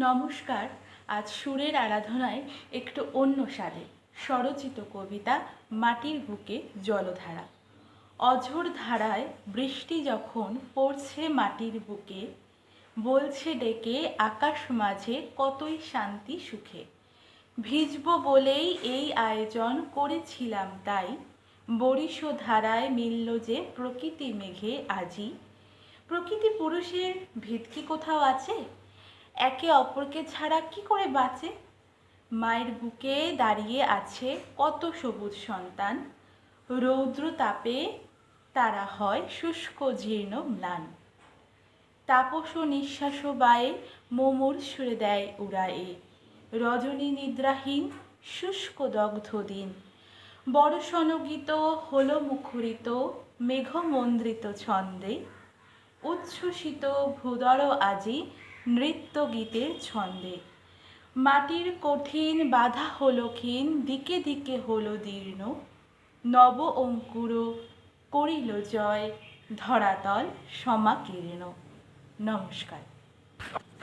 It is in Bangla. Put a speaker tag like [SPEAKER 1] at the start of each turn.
[SPEAKER 1] নমস্কার, আজ সুরের আরাধনায় একটু অন্য স্বাদে, স্বরচিত কবিতা মাটির বুকে জলধারা। অঝোর ধারায় বৃষ্টি যখন পড়ছে মাটির বুকে, বলছে ডেকে আকাশ মাঝে কতই শান্তি সুখে। ভিজব বলেই এই আয়োজন করেছিলাম তাই, বরিশ ধারায় মিলল যে প্রকৃতি মেঘে আজি। প্রকৃতি পুরুষের ভিত কি কোথাও আছে? একে অপরকে ছাড়া কি করে বাঁচে? মায়ের বুকে দাঁড়িয়ে আছে কত সবুজ সন্তান। রৌদ্র তাপে তারা হয় শুষ্ক জীর্ণ ম্লান। তাপস নিঃশ্বাস বায়ে মোমোর সুরে দেয় উড়ায়ে। রজনী নিদ্রাহীন শুষ্ক দগ্ধ দিন। বড়সনগীত হল মুখরিত মেঘমন্দ্রিত ছন্দে। উচ্ছ্বসিত ভূদর আজি নৃত্য গীতের ছন্দে। মাটির কঠিন বাধা হলো ক্ষীণ, দিকে দিকে হলো দীর্ণ। নব অঙ্কুর করিল জয়, ধরাতল সমাকীর্ণ। নমস্কার।